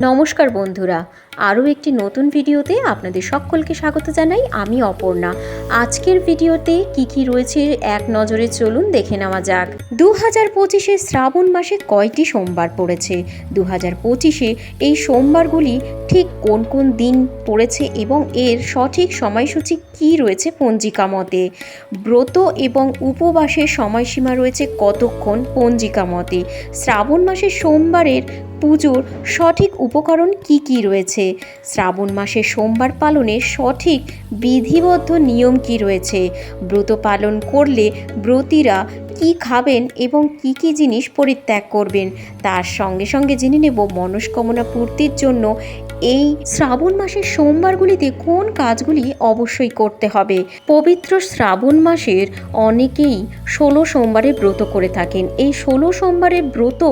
নমস্কার বন্ধুরা আরও একটি নতুন ভিডিওতে আপনাদের সকলকে স্বাগত জানাই, আমি অপর্ণা। আজকের ভিডিওতে কি কি রয়েছে এক নজরে চলুন দেখে নেওয়া যাক। দু হাজার পঁচিশে শ্রাবণ মাসে কয়টি সোমবার পড়েছে? দু হাজার পঁচিশে এই সোমবারগুলি ঠিক কোন কোন দিন পড়েছে এবং এর সঠিক সময়সূচি কি রয়েছে পঞ্জিকা মতে? ব্রত এবং উপবাসের সময়সীমা রয়েছে কতক্ষণ পঞ্জিকা মতে? শ্রাবণ মাসের সোমবারের পুজোর সঠিক উপকরণ কি কি রয়েছে? শ্রাবণ মাসে সোমবার পালনের সঠিক বিধিবদ্ধ নিয়ম কি রয়েছে? ব্রত পালন করলে ব্রতীরা কি খাবেন এবং কি কি জিনিস পরিত্যাগ করবেন, তার সঙ্গে সঙ্গে জেনে নেব মনস্কামনা পূর্তির জন্য এই শ্রাবণ মাসের সোমবারগুলিতে কোন কাজগুলি অবশ্যই করতে হবে। পবিত্র শ্রাবণ মাসের অনেকেই ষোলো সোমবারের ব্রত করে থাকেন। এই ষোলো সোমবারের ব্রত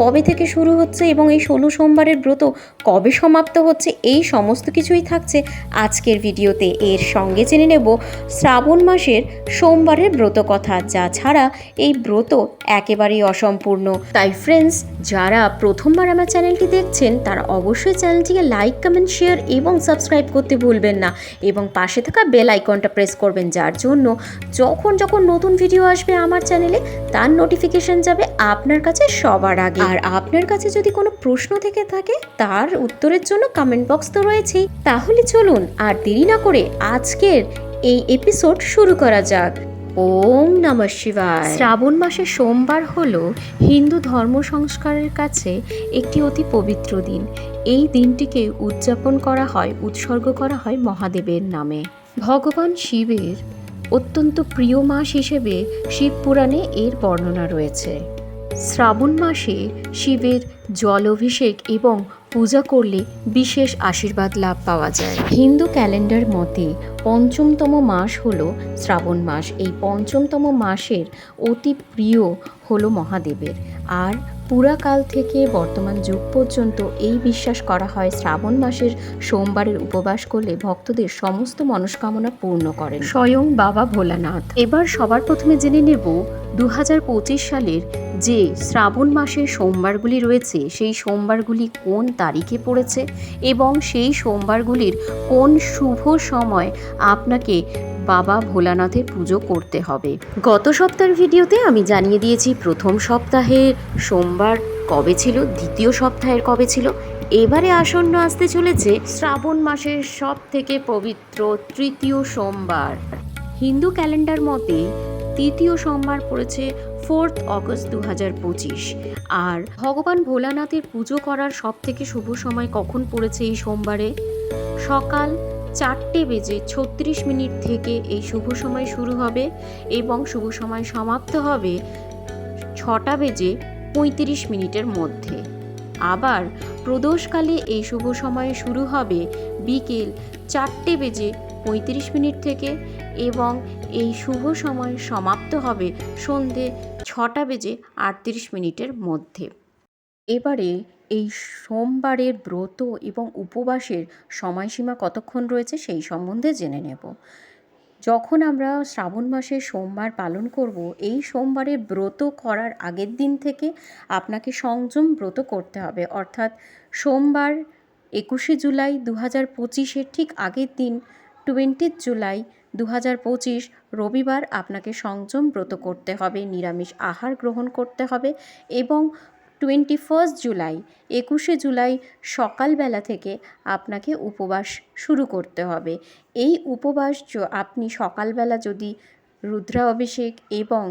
কবে থেকে শুরু হচ্ছে এবং এই ষোলো সোমবারের ব্রত কবে সমাপ্ত হচ্ছে, এই সমস্ত কিছুই থাকছে আজকের ভিডিওতে। এর সঙ্গে জেনে নেব শ্রাবণ মাসের সোমবারের ব্রত কথা, যা ছাড়া এই ব্রত একেবারেই অসম্পূর্ণ। তাই ফ্রেন্ডস যারা প্রথমবার আমার চ্যানেলটি দেখছেন, তারা অবশ্যই চ্যানেলটিকে লাইক কমেন্ট শেয়ার এবং সাবস্ক্রাইব করতে ভুলবেন না এবং পাশে থাকা বেল আইকনটা প্রেস করবেন, যার জন্য যখন যখন নতুন ভিডিও আসবে আমার চ্যানেলে তার নোটিফিকেশন যাবে আপনার কাছে সবার আগে। আর আপনার কাছে যদি কোনো প্রশ্ন থেকে থাকে, তার উত্তরের জন্য কমেন্ট বক্স তো রয়েছেই। তাহলে চলুন আর দেরি না করে আজকের এই এপিসোড শুরু করা যাক। ওম নমঃ শিবায়। শ্রাবণ মাসের সোমবার হল হিন্দু ধর্ম সংস্কারের কাছে একটি অতি পবিত্র দিন। এই দিনটিকে উদযাপন করা হয়, উৎসর্গ করা হয় মহাদেবের নামে। ভগবান শিবের অত্যন্ত প্রিয় মাস হিসেবে শিব পুরাণে এর বর্ণনা রয়েছে। শ্রাবণ মাসে শিবের জল অভিষেক এবং পূজা করলে বিশেষ আশীর্বাদ লাভ পাওয়া যায়। হিন্দু ক্যালেন্ডার মতে, পঞ্চমতম মাস হল শ্রাবণ মাস। এই পঞ্চমতম মাসের অতি প্রিয় হলো মহাদেবের। আর পুরাকাল থেকে বর্তমান যুগ পর্যন্ত এই বিশ্বাস করা হয় শ্রাবণ মাসের সোমবারের উপবাস করলে ভক্তদের সমস্ত মনস্কামনা পূর্ণ করেন। স্বয়ং বাবা ভোলানাথ। এবার সবার প্রথমে জেনে নেব দু হাজার পঁচিশ সালের যে শ্রাবণ মাসের সোমবারগুলি রয়েছে, সেই সোমবারগুলি কোন তারিখে পড়েছে এবং সেই সোমবারগুলির কোন শুভ সময় আপনাকে বাবা ভোলানাথের পুজো করতে হবে। গত সপ্তাহের ভিডিওতে আমি জানিয়ে দিয়েছি, প্রথম সপ্তাহের সোমবার কবে ছিল, দ্বিতীয় সপ্তাহের কবে ছিল। এবারে আসন্ন আসতে চলেছে শ্রাবণ মাসের সব থেকে পবিত্র তৃতীয় সোমবার। হিন্দু ক্যালেন্ডার মতে তৃতীয় সোমবার পড়েছে ফোর্থ অগস্ট দু হাজার পঁচিশ। আর ভগবান ভোলানাথের পুজো করার সব থেকে শুভ সময় কখন পড়েছে এই সোমবারে? সকাল চারটে বেজে ছত্রিশ মিনিট থেকে এই শুভ সময় শুরু হবে এবং শুভ সময় সমাপ্ত হবে ছটা বেজে পঁয়ত্রিশ মিনিটের মধ্যে। আবার প্রদোষকালে এই শুভ সময় শুরু হবে বিকেল চারটে বেজে পঁয়ত্রিশ মিনিট থেকে এবং এই শুভ সময় সমাপ্ত হবে সন্ধে ছটা বেজে আটত্রিশ মিনিটের মধ্যে। এবারে এই সোমবারের ব্রত এবং উপবাসের সময়সীমা কতক্ষণ রয়েছে সেই সম্বন্ধে জেনে নেব। যখন আমরা শ্রাবণ মাসে সোমবার পালন করব, এই সোমবারের ব্রত করার আগের দিন থেকে আপনাকে সংযম ব্রত করতে হবে। অর্থাৎ সোমবার একুশে জুলাই দু হাজার পঁচিশের ঠিক আগের দিন, টোয়েন্টি জুলাই দু হাজার পঁচিশ রবিবার আপনাকে সংযম ব্রত করতে হবে, নিরামিষ আহার গ্রহণ করতে হবে এবং টোয়েন্টি ফার্স্ট জুলাই, একুশে জুলাই সকালবেলা থেকে আপনাকে উপবাস শুরু করতে হবে। এই উপবাস আপনি সকালবেলা যদি রুদ্রা অভিষেক এবং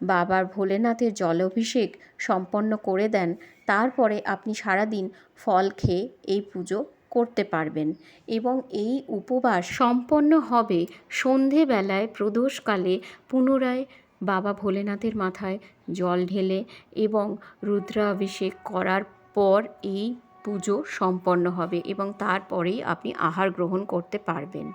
বাবার ভোলেনাথের জল অভিষেক সম্পন্ন করে দেন, তারপরে আপনি সারাদিন ফল খেয়ে এই পুজো করতে পারবেন এবং এই উপবাস সম্পন্ন হবে সন্ধেবেলায় প্রদোষকালে পুনরায় বাবা ভোলেনাথের মাথায় জল ঢেলে এবং রুদ্রাভিষেক করার পর এই পুজো সম্পন্ন হবে এবং তারপরেই আপনি আহার গ্রহণ করতে পারবেন।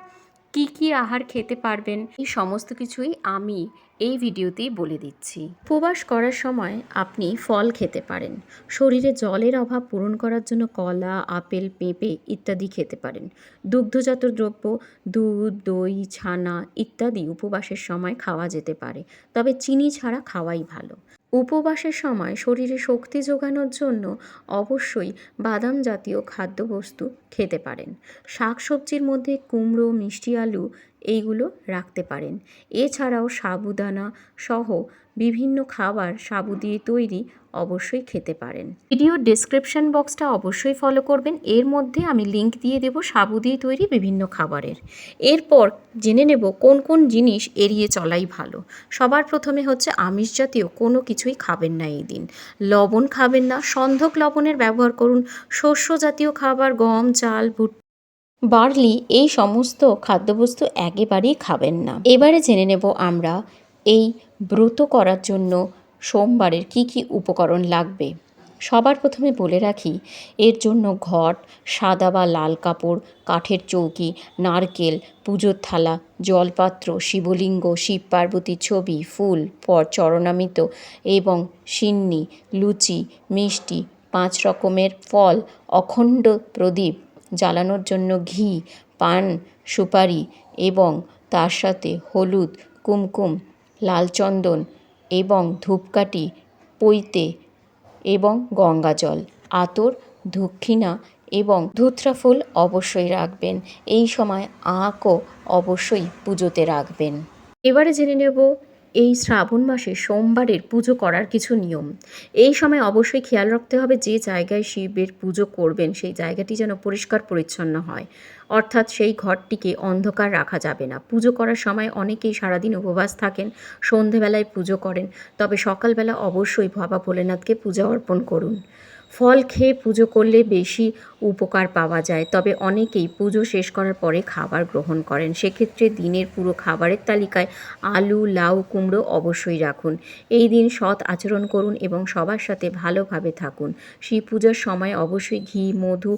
কি কি আহার খেতে পারবেন? এই সমস্ত কিছুই আমি এই ভিডিওতেই বলে দিচ্ছি। উপবাস করার সময় আপনি ফল খেতে পারেন। শরীরে জলের অভাব পূরণ করার জন্য কলা, আপেল, পেঁপে ইত্যাদি খেতে পারেন। দুগ্ধজাত দ্রব্য, দুধ, দই, ছানা ইত্যাদি উপবাসের সময় খাওয়া যেতে পারে। তবে চিনি ছাড়া খাওয়াই ভালো। উপবাসের সময় শরীরে শক্তি যোগানোর জন্য অবশ্যই বাদাম জাতীয় খাদ্যবস্তু খেতে পারেন। শাকসবজির মধ্যে কুমড়ো, মিষ্টি আলু এইগুলো রাখতে পারেন। এছাড়াও সাবুদানা সহ বিভিন্ন খাবার সাবু দিয়ে তৈরি অবশ্যই খেতে পারেন। ভিডিওর ডেসক্রিপশন বক্সটা অবশ্যই ফলো করবেন। এর মধ্যে আমি লিংক দিয়ে দেবো সাবু দিয়ে তৈরি বিভিন্ন খাবারের। এরপর জেনে নেব কোন কোন জিনিস এড়িয়ে চলাই ভালো। সবার প্রথমে হচ্ছে আমিষ জাতীয় কোনো কিছুই খাবেন না এই দিন। লবণ খাবেন না। সন্ধক লবণের ব্যবহার করুন। শস্য জাতীয় খাবার, গম, চাল, ভুট্টা, বার্লি এই সমস্ত খাদ্যবস্তু একেবারেই খাবেন না। এবারে জেনে নেব আমরা এই ব্রত করার জন্য সোমবারের কি কি উপকরণ লাগবে? সবার প্রথমে বলে রাখি, এর জন্য ঘট, সাদা বা লাল কাপড়, কাঠের চৌকি, নারকেল, পুজোর থালা, জলপাত্র, শিবলিঙ্গ, শিব পার্বতীর ছবি, ফুল, পর চরণামিত এবং সিন্নি, লুচি, মিষ্টি, পাঁচ রকমের ফল, অখণ্ড প্রদীপ, জ্বালানোর জন্য ঘি, পান, সুপারি এবং তার সাথে হলুদ, কুমকুম, লাল চন্দন এবং ধূপকাঠি পৈতে এবং গঙ্গাজল। আতর দক্ষিণা এবং ধুত্রা ফুল অবশ্যই রাখবেন। এই সময় আঁকও অবশ্যই পুজোতে রাখবেন। এবারে জেনে নেব এই শ্রাবণ মাসে সোমবারের পুজো করার কিছু নিয়ম। এই সময় অবশ্যই খেয়াল রাখতে হবে যে জায়গায় শিবের পুজো করবেন, সেই জায়গাটি যেন পরিষ্কার পরিচ্ছন্ন হয়। অর্থাৎ সেই ঘরটিকে অন্ধকার রাখা যাবে না। পুজো করার সময় অনেকেই সারাদিন উপবাস থাকেন, সন্ধেবেলায় পুজো করেন। তবে সকালবেলা অবশ্যই বাবা ভোলেনাথকে পূজা অর্পণ করুন। ফল খেয়ে পুজো করলে বেশি উপকার পাওয়া যায়। তবে অনেকেই পুজো শেষ করার পরে খাবার গ্রহণ করেন। সেক্ষেত্রে দিনের পুরো খাবারের তালিকায় আলু, লাউ, কুমড়ো অবশ্যই রাখুন। এই দিন সৎ আচরণ করুন এবং সবার সাথে ভালোভাবে থাকুন। শিব পূজার সময় অবশ্যই ঘি, মধু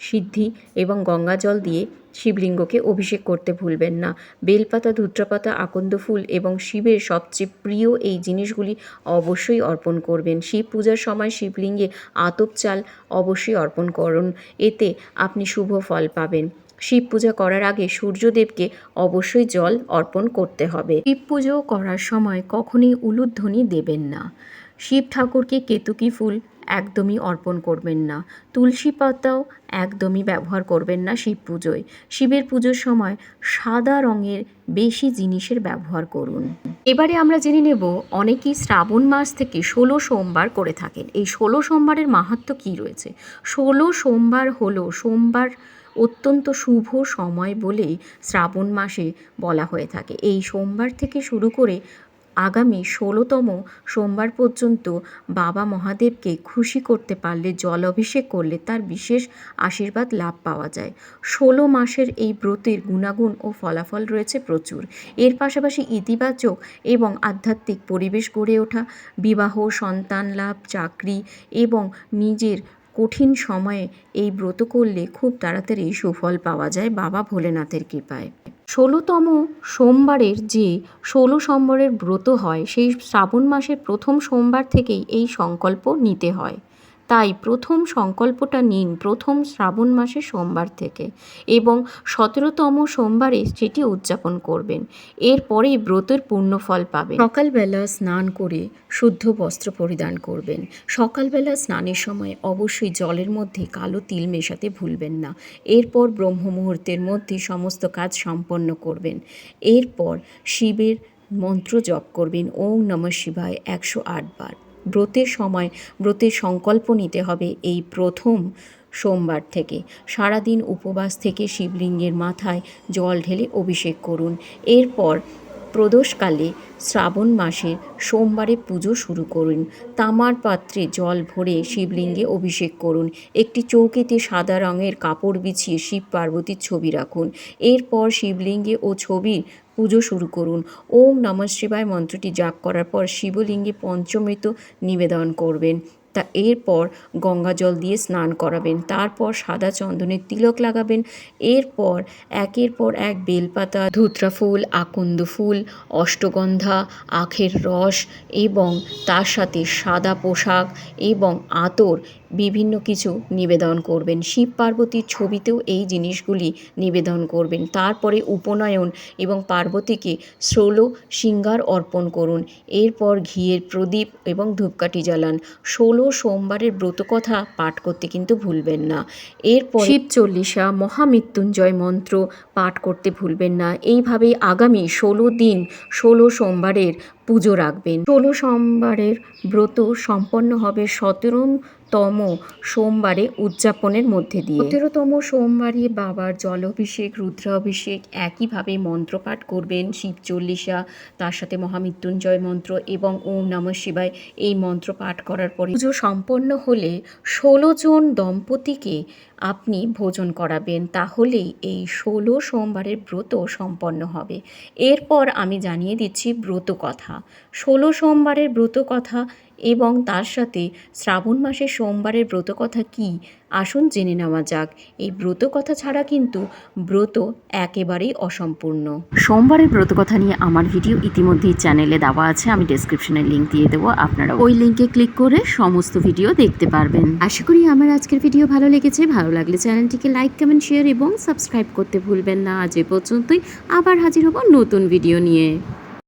সিদ্ধি এবং গঙ্গাজল দিয়ে শিবলিঙ্গকে অভিষেক করতে ভুলবেন না। বেলপাতা, ধূত্রপাতা, আকন্দ ফুল এবং শিবের সবচেয়ে প্রিয় এই জিনিসগুলি অবশ্যই অর্পণ করবেন। শিব পূজার সময় শিবলিঙ্গে আতপ চাল অবশ্যই অর্পণ করুন। এতে আপনি শুভ ফল পাবেন। শিব পূজা করার আগে সূর্যদেবকে অবশ্যই জল অর্পণ করতে হবে। শিব পুজো করার সময় কখনই উলুধ্বনি দেবেন না। শিব ঠাকুরকে কেতুকি ফুল একদমই অর্পণ করবেন না। তুলসী পাতাও একদমই ব্যবহার করবেন না শিব পুজোয়। শিবের পুজোর সময় সাদা রঙের বেশি জিনিসের ব্যবহার করুন। এবারে আমরা জেনে নেব অনেকেই শ্রাবণ মাস থেকে ষোলো সোমবার করে থাকেন। এই ষোলো সোমবারের মাহাত্ম্য কী রয়েছে? ষোলো সোমবার হলো সোমবার অত্যন্ত শুভ সময় বলেই শ্রাবণ মাসে বলা হয়ে থাকে। এই সোমবার থেকে শুরু করে আগামী ষোলোতম সোমবার পর্যন্ত বাবা মহাদেবকে খুশি করতে পারলে জল অভিষেক করলে তার বিশেষ আশীর্বাদ লাভ পাওয়া যায়। ষোলো মাসের এই ব্রতের গুণাগুণ ও ফলাফল রয়েছে প্রচুর। এর পাশাপাশি ইতিবাচক এবং আধ্যাত্মিক পরিবেশ গড়ে ওঠা, বিবাহ, সন্তান লাভ, চাকরি এবং নিজের কঠিন সময়ে এই ব্রত করলে খুব তাড়াতাড়ি সুফল পাওয়া যায় বাবা ভোলেনাথের কৃপায়। ষোলোতম সোমবারের যে ষোলো সম্বরের ব্রত হয়, সেই শ্রাবণ মাসের প্রথম সোমবার থেকেই এই সংকল্প নিতে হয়। তাই প্রথম সংকল্পটা নিন প্রথম শ্রাবণ মাসের সোমবার থেকে এবং সতেরোতম সোমবারে সেটি উদযাপন করবেন। এরপরেই ব্রতের পূর্ণ ফল পাবেন। সকালবেলা স্নান করে শুদ্ধ বস্ত্র পরিধান করবেন। সকালবেলা স্নানের সময় অবশ্যই জলের মধ্যে কালো তিল মেশাতে ভুলবেন না। এরপর ব্রহ্ম মুহূর্তের মধ্যে সমস্ত কাজ সম্পন্ন করবেন। এরপর শিবের মন্ত্র জপ করবেন। ওম নমঃ শিবায় একশো আট বার। ব্রতের সময় ব্রতের সংকল্প নিতে হবে এই প্রথম সোমবার থেকে। সারাদিন উপবাস থেকে শিবলিঙ্গের মাথায় জল ঢেলে অভিষেক করুন। এরপর প্রদোষকালে শ্রাবণ মাসের সোমবারে পুজো শুরু করুন। তামার পাত্রে জল ভরে শিবলিঙ্গে অভিষেক করুন। একটি চৌকিতে সাদা রঙের কাপড় বিছিয়ে শিব পার্বতীর ছবি রাখুন। এরপর শিবলিঙ্গে ও ছবির পুজো শুরু করুন। ওম নমঃ শিবায় মন্ত্রটি জাপ করার পর শিবলিঙ্গে পঞ্চমৃত নিবেদন করবেন। তা এরপর গঙ্গা জল দিয়ে স্নান করাবেন। তারপর সাদা চন্দনের তিলক লাগাবেন। এরপর একের পর এক বেলপাতা ধুতরা ফুল আকন্দ ফুল অষ্টগন্ধা, আখের রস এবং তার সাথে সাদা পোশাক এবং আতর বিভিন্ন কিছু নিবেদন করবেন। শিব পার্বতীর ছবিতেও এই জিনিসগুলি নিবেদন করবেন। তারপরে উপনয়ন এবং পার্বতীকে ষোলো সিঙ্গার অর্পণ করুন। এরপর ঘিয়ের প্রদীপ এবং ধূপকাঠি জ্বালান। ষোলো সোমবারের ব্রতকথা পাঠ করতে কিন্তু ভুলবেন না। এরপর শিব চল্লিশা, মহামৃত্যুঞ্জয় মন্ত্র পাঠ করতে ভুলবেন না। এইভাবে আগামী ষোলো দিন ষোলো সোমবারের পুজো রাখবেন। ষোলো সোমবারের ব্রত সম্পন্ন হবে সতেরোতম সোমবারে উদযাপনের মধ্যে দিয়ে। সতেরোতম সোমবারে বাবার জলাভিষেক, রুদ্রাভিষেক একইভাবে মন্ত্রপাঠ করবেন শিব চল্লিশা, তার সাথে মহামৃত্যুঞ্জয় মন্ত্র এবং ওম নমঃ শিবায় এই মন্ত্র পাঠ করার পরে পুজো সম্পন্ন হলে ষোলো জন দম্পতিকে আপনি ভোজন করাবেন, তাহলেই এই ষোলো সোমবারের ব্রত সম্পন্ন হবে। এরপর আমি জানিয়ে দিচ্ছি ব্রত কথা। ষোলো সোমবারের ব্রত কথা এবং তার সাথে শ্রাবণ মাসের সোমবারের ব্রত কথা কী? আসুন জেনে নেওয়া যাক। এই ব্রত কথা ছাড়া কিন্তু ব্রত একেবারেই অসম্পূর্ণ। সোমবারের ব্রত কথা নিয়ে আমার ভিডিও ইতিমধ্যেই চ্যানেলে দেওয়া আছে। আমি ডেসক্রিপশনে লিঙ্ক দিয়ে দেবো। আপনারা ওই লিঙ্কে ক্লিক করে সমস্ত ভিডিও দেখতে পারবেন। আশা করি আমার আজকের ভিডিও ভালো লেগেছে। ভালো লাগলে চ্যানেলটিকে লাইক, কমেন্ট, শেয়ার এবং সাবস্ক্রাইব করতে ভুলবেন না। আজ এ পর্যন্তই। আবার হাজির হব নতুন ভিডিও নিয়ে।